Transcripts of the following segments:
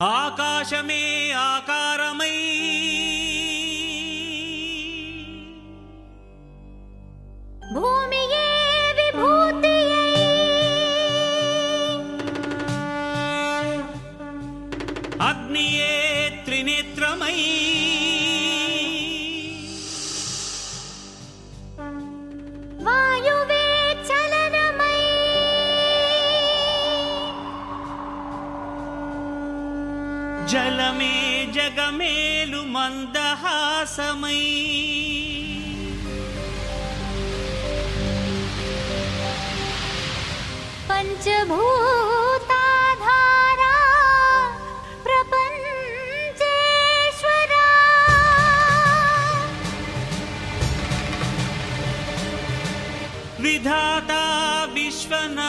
ఆకాశమే ఆకారమై భూమియే జలమే జగమేలు మందహాసమై. పంచభూతాధారా ప్రపంచేశ్వరా. విధాత విశ్వనాథ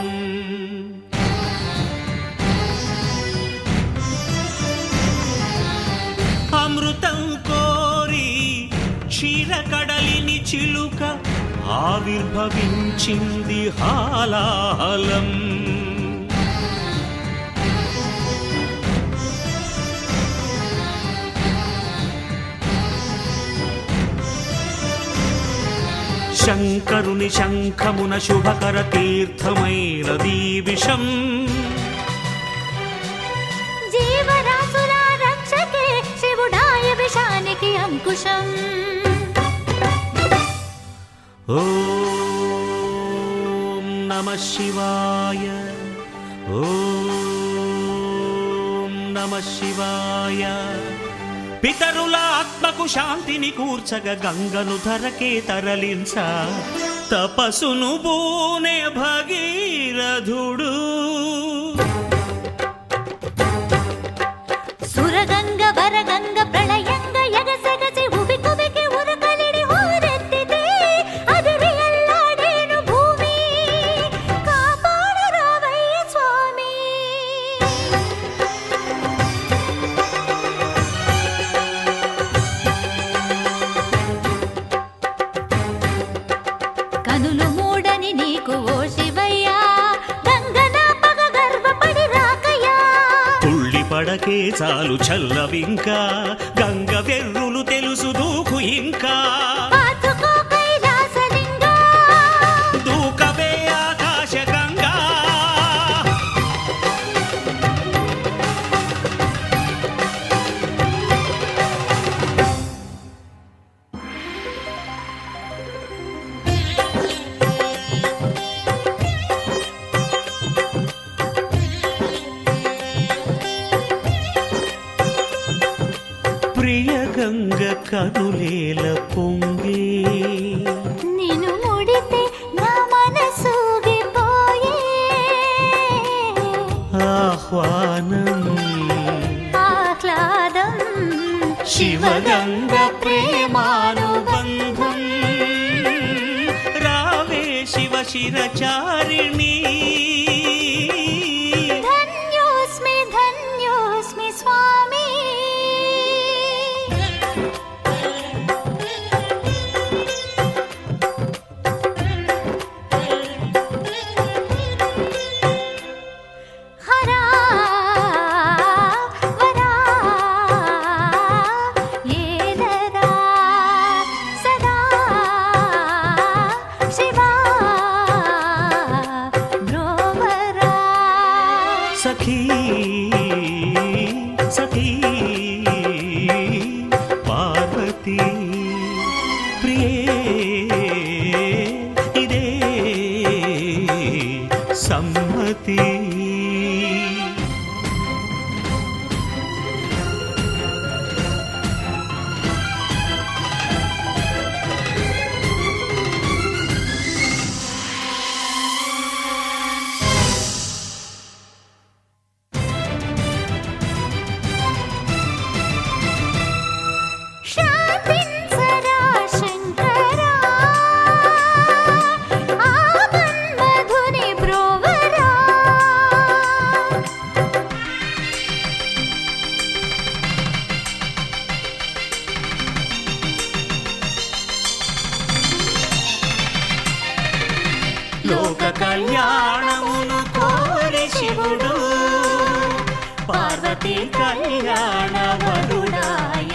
కోరి క్షీరకడలిని చిలుక ఆవిర్భవించింది హాలాహలం. శంకరుని శంఖమున శుభకర తీర్థమైనది విషం. అంకుశం ఓం నమ శివాయ ఓం నమ శివాయ పితరుల ఆత్మకు శాంతిని కూర్చగ గంగను ధరకే తరలించ తపసును బూనే భగీరథుడు సురగంగ వరగంగ ప్రళయంగ మూడని నీకు ఓ శివయ్యా. గంగన పగ గర్వపడి రాకయ్యా. తుళ్ళి పడకే చాలు చల్లవింకా. గంగ వెర్రులు తెలుసు దూకు ఇంకా. గంగ కనులేల పొంగే. నిన్ను ముడితే నా మనసూగిపోయే ఆహ్వానం. ఆహ్లాదం. శివగంగ ప్రేమానుబంధం. రావే శివ శిరచారిణి. లోక కళ్యాణమును కోరి శివుడు. పార్వతి కళ్యాణ వరుడాయ